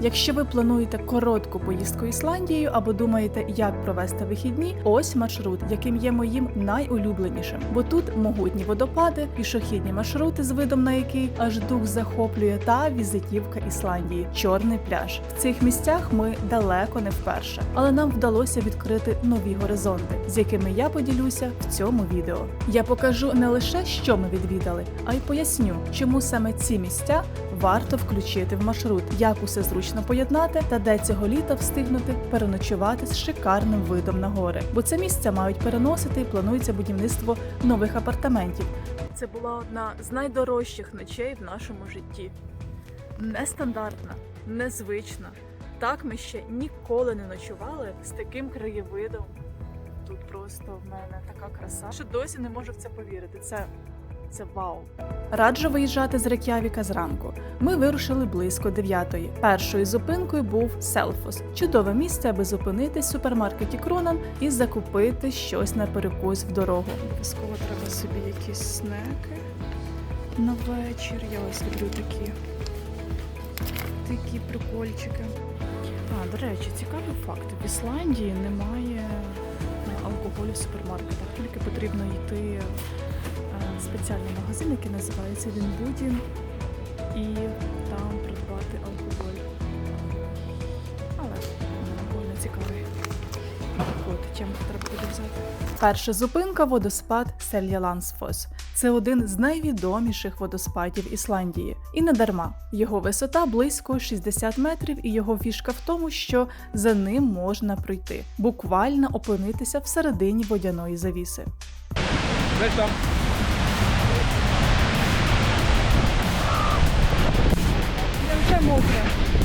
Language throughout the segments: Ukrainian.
Якщо ви плануєте коротку поїздку Ісландією або думаєте, як провести вихідні, ось маршрут, яким є моїм найулюбленішим. Бо тут могутні водопади, пішохідні маршрути з видом на який аж дух захоплює, та візитівка Ісландії чорний пляж. В цих місцях ми далеко не вперше, але нам вдалося відкрити нові горизонти, з якими я поділюся в цьому відео. Я покажу не лише, що ми відвідали, а й поясню, чому саме ці місця варто включити в маршрут, як усе зручно поєднати та де цього літа встигнути переночувати з шикарним видом на гори. Бо це місця мають переносити і планується будівництво нових апартаментів. Це була одна з найдорожчих ночей в нашому житті. Нестандартна, незвична. Так ми ще ніколи не ночували з таким краєвидом. Тут просто в мене така краса, що досі не можу в це повірити. Це це вау. Раджу виїжджати з Рек'явіка зранку. Ми вирушили близько дев'ятої. Першою зупинкою був Селфос. Чудове місце, аби зупинитись в супермаркеті Кронан і закупити щось на перекус в дорогу. Обов'язково треба собі якісь снеки на вечір. Я ось люблю такі, такі прикольчики. А, до речі, цікавий факт. В Ісландії немає е, алкоголю в супермаркетах, тільки потрібно йти спеціальний магазин, який називається Вінбудін, і там придбати алкоголь. Але доволі цікавий. От, тему треба буде взяти. Перша зупинка водоспад Сельялансфос. Це один з найвідоміших водоспадів Ісландії. І не дарма. Його висота близько 60 метрів, і його фішка в тому, що за ним можна пройти, буквально опинитися всередині водяної завіси. Десь там. Я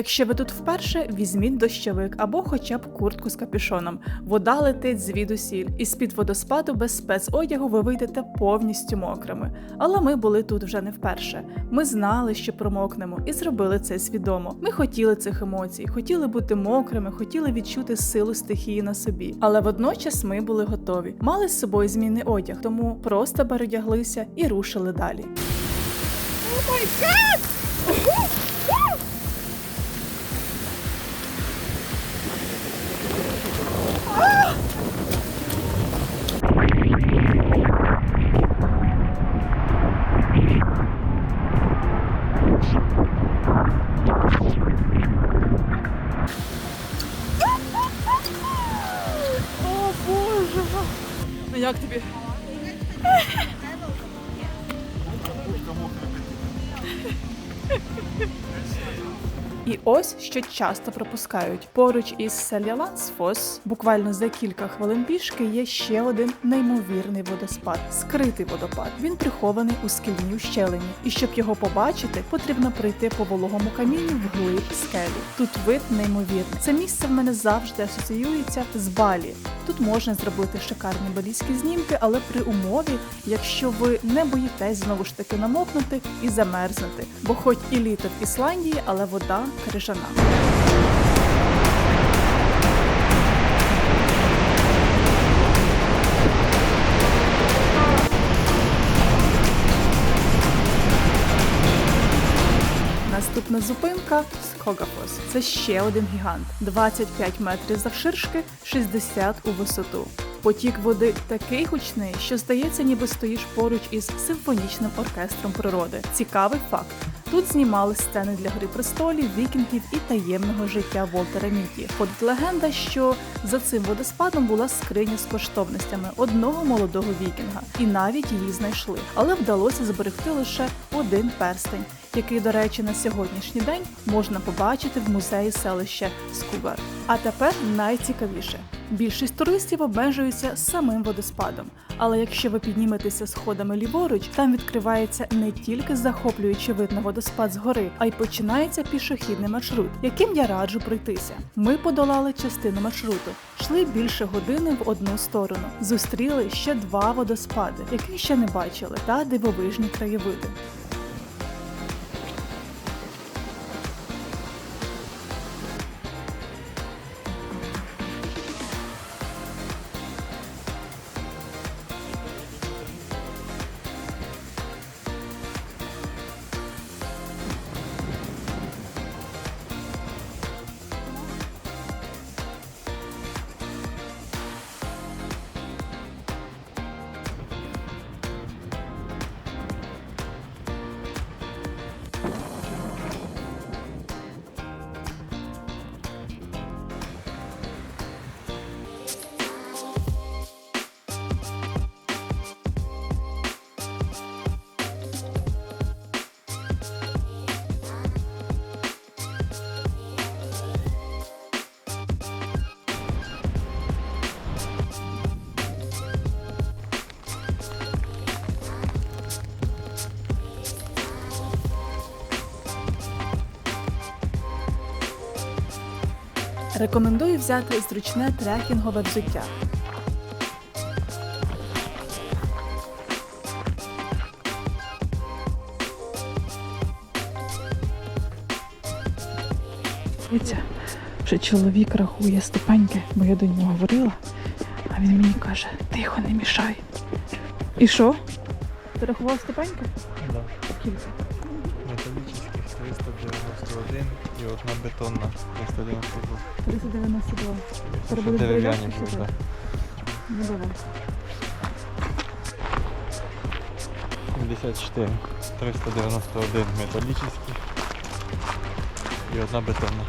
Якщо ви тут вперше, візьміть дощовик або хоча б куртку з капюшоном. Вода летить звідусіль, і з-під водоспаду без спецодягу ви вийдете повністю мокрими. Але ми були тут вже не вперше. Ми знали, що промокнемо, і зробили це свідомо. Ми хотіли цих емоцій, хотіли бути мокрими, хотіли відчути силу стихії на собі. Але водночас ми були готові. Мали з собою змінний одяг, тому просто передяглися і рушили далі. О як тобі? І ось що часто пропускають. Поруч із Селялансфос, буквально за кілька хвилин пішки, є ще один неймовірний водоспад скритий водопад. Він прихований у скельній ущелині. І щоб його побачити, потрібно прийти по вологому камінню вглиб скелі. Тут вид неймовірний. Це місце в мене завжди асоціюється з Балі. Тут можна зробити шикарні балійські знімки, але при умові, якщо ви не боїтесь знову ж таки намокнути і замерзнути, бо хоч і літо в Ісландії, але вода крижана. Наступна зупинка Скогафос. Це ще один гігант. 25 метрів завширшки, 60 у висоту. Потік води такий гучний, що здається, ніби стоїш поруч із симфонічним оркестром природи. Цікавий факт. Тут знімали сцени для гри престолів, вікінгів і таємного життя Волтера Міті. Ходить легенда, що за цим водоспадом була скриня з коштовностями одного молодого вікінга, і навіть її знайшли. Але вдалося зберегти лише один перстень, який, до речі, на сьогоднішній день можна побачити в музеї селища Скугар. А тепер найцікавіше. Більшість туристів обмежуються самим водоспадом. Але якщо ви підніметеся сходами ліворуч, там відкривається не тільки захоплюючий вид на водоспад згори, а й починається пішохідний маршрут, яким я раджу пройтися. Ми подолали частину маршруту, йшли більше години в одну сторону, зустріли ще два водоспади, які ще не бачили, та дивовижні краєвиди. Рекомендую взяти зручне трекінгове взуття. Дивіться, що чоловік рахує ступеньки, бо я до нього говорила, а він мені каже, тихо, не мішай. І що? Ти рахував ступеньки? Да. Скільки? Металлических 391 і одна бетонна 392. 392. Треба Ще буде дерев'яні сюди? так. Ну давай. 74. 391 металлических і одна бетонна.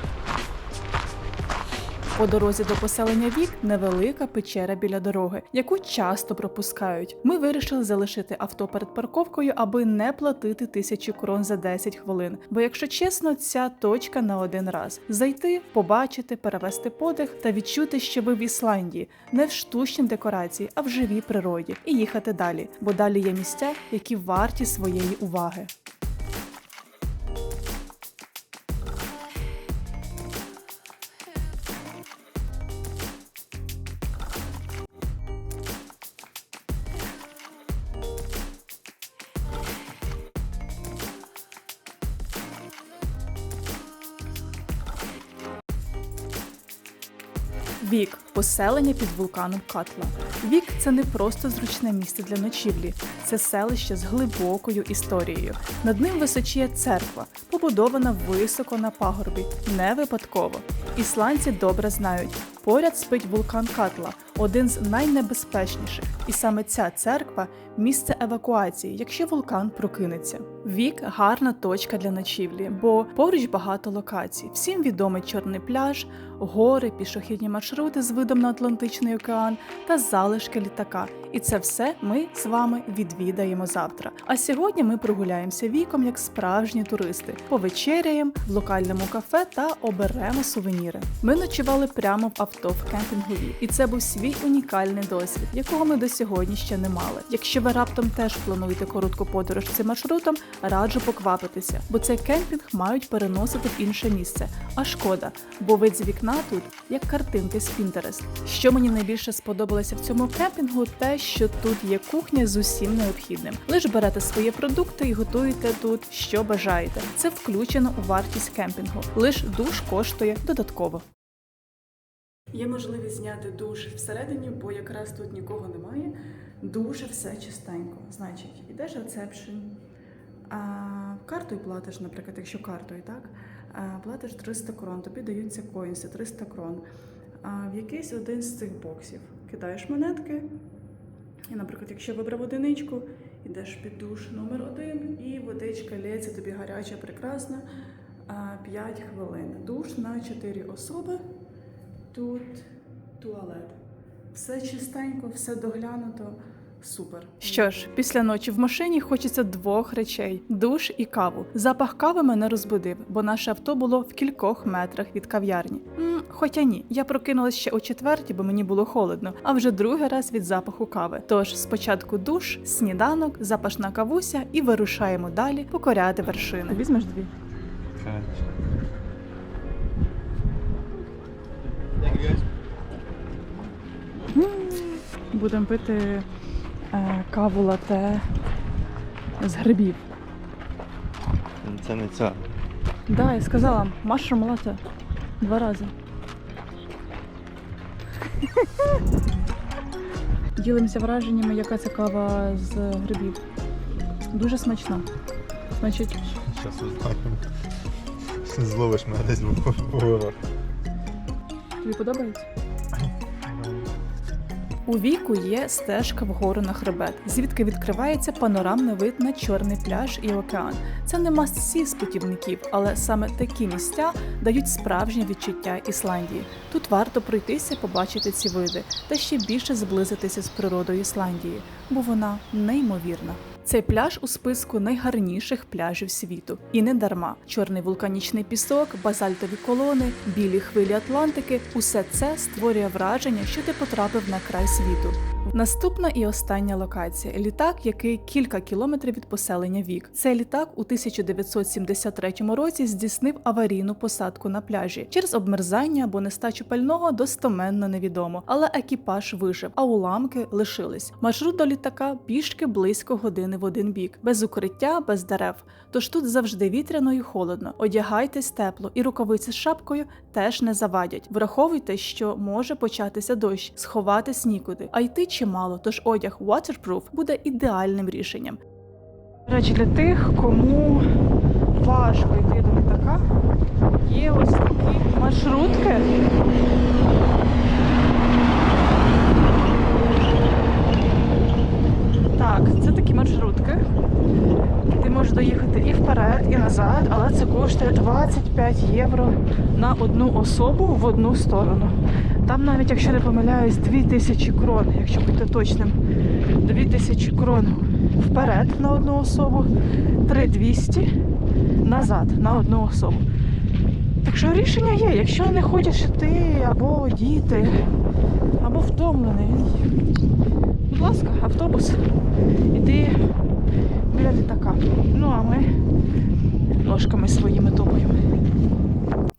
По дорозі до поселення Вік невелика печера біля дороги, яку часто пропускають. Ми вирішили залишити авто перед парковкою, аби не платити тисячу крон за 10 хвилин. Бо, якщо чесно, ця точка на один раз зайти, побачити, перевести подих та відчути, що ви в Ісландії, не в штучній декорації, а в живій природі, і їхати далі. Бо далі є місця, які варті своєї уваги. Вік поселення під вулканом Катла. Вік це не просто зручне місце для ночівлі, це селище з глибокою історією. Над ним височіє церква, побудована високо на пагорбі, не випадково. Ісландці добре знають. Поряд спить вулкан Катла, один з найнебезпечніших. І саме ця церква місце евакуації, якщо вулкан прокинеться. Вік гарна точка для ночівлі, бо поруч багато локацій. Всім відомий чорний пляж, гори, пішохідні маршрути з видом на Атлантичний океан та залишки літака. І це все ми з вами відвідаємо завтра. А сьогодні ми прогуляємося віком як справжні туристи, повечеряємо в локальному кафе та оберемо сувеніри. Ми ночували прямо в авто в кемпінгові, і це був свій унікальний досвід, якого ми до сьогодні ще не мали. Якщо ви раптом теж плануєте коротку подорож цим маршрутом, раджу поквапитися, бо цей кемпінг мають переносити в інше місце. А шкода, бо вид з вікна тут як картинки з Pinterest. Що мені найбільше сподобалося в цьому кемпінгу, те, що тут є кухня з усім необхідним. Лиш берете свої продукти і готуєте тут, що бажаєте. Це включено у вартість кемпінгу. Лиш душ коштує додатково. Є можливість зняти душ всередині, бо якраз тут нікого немає. Дуже все чистенько. Значить, йдеш рецепшн, картою платиш, наприклад, якщо картою, так? А, платиш 300 крон, тобі даються коїнси 300 крон. А, в якийсь один з цих боксів кидаєш монетки. І, наприклад, якщо вибрав одиничку, йдеш під душ номер один, і водичка лється тобі гаряча, прекрасна. 5 хвилин. Душ на 4 особи. Тут туалет. Все чистенько, все доглянуто. Супер. Що ж, після ночі в машині хочеться двох речей: душ і каву. Запах кави мене розбудив, бо наше авто було в кількох метрах від кав'ярні. Хоча ні, я прокинулась ще о четвертій, бо мені було холодно, а вже другий раз від запаху кави. Тож спочатку душ, сніданок, запашна кавуся і вирушаємо далі покоряти вершини. Візьмеш дві. Будемо пити е, каву лате з грибів. Це не ця. Да, я сказала, mushroom latte. Два рази. Ділимося враженнями, яка це кава з грибів. Дуже смачна. Значить, Зараз узнаємо. Зловиш мене десь в горах. Тобі подобається? У віку є стежка вгору на хребет, звідки відкривається панорамний вид на чорний пляж і океан. Це не масці з путівників, але саме такі місця дають справжнє відчуття Ісландії. Тут варто пройтися, побачити ці види та ще більше зблизитися з природою Ісландії, бо вона неймовірна. Цей пляж у списку найгарніших пляжів світу. І не дарма. Чорний вулканічний пісок, базальтові колони, білі хвилі Атлантики усе це створює враження, що ти потрапив на край світу. Наступна і остання локація літак, який кілька кілометрів від поселення Вік. Цей літак у 1973 році здійснив аварійну посадку на пляжі через обмерзання або нестачу пального достоменно невідомо. Але екіпаж вижив, а уламки лишились. Маршрут до літака пішки близько години в один бік, без укриття, без дерев. Тож тут завжди вітряно і холодно. Одягайтесь тепло, і рукавиці з шапкою теж не завадять. Враховуйте, що може початися дощ, сховатись нікуди, а йти чимало, тож одяг waterproof буде ідеальним рішенням. До речі, для тих, кому важко йти до літака, є ось такі маршрутки. Так, це такі маршрутки. Ти можеш доїхати і вперед, і назад, але це коштує 25 євро на одну особу в одну сторону. Там навіть, якщо не помиляюсь, 2000 крон, якщо бути точним. 2000 крон вперед на одну особу, 3200 назад на одну особу. Так що рішення є, якщо не хочеш йти або діти, або втомлений. Будь ласка, автобус. Іди біля літака. Ну а ми ножками своїми топаємо.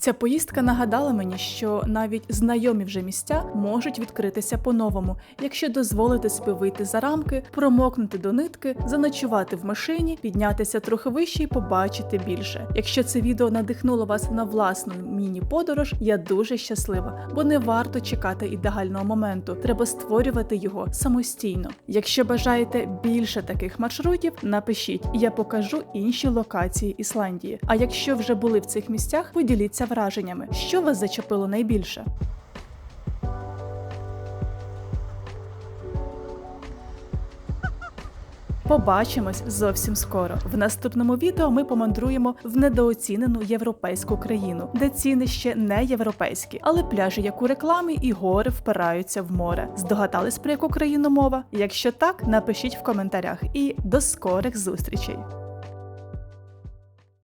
Ця поїздка нагадала мені, що навіть знайомі вже місця можуть відкритися по-новому, якщо дозволити собі вийти за рамки, промокнути до нитки, заночувати в машині, піднятися трохи вище і побачити більше. Якщо це відео надихнуло вас на власну міні-подорож, я дуже щаслива, бо не варто чекати ідеального моменту. Треба створювати його самостійно. Якщо бажаєте більше таких маршрутів, напишіть, я покажу інші локації Ісландії. А якщо вже були в цих місцях, поділіться враженнями, що вас зачепило найбільше. Побачимось зовсім скоро. В наступному відео ми помандруємо в недооцінену європейську країну, де ціни ще не європейські, але пляжі, як у рекламі, і гори впираються в море. Здогадались про яку країну мова? Якщо так, напишіть в коментарях і до скорих зустрічей.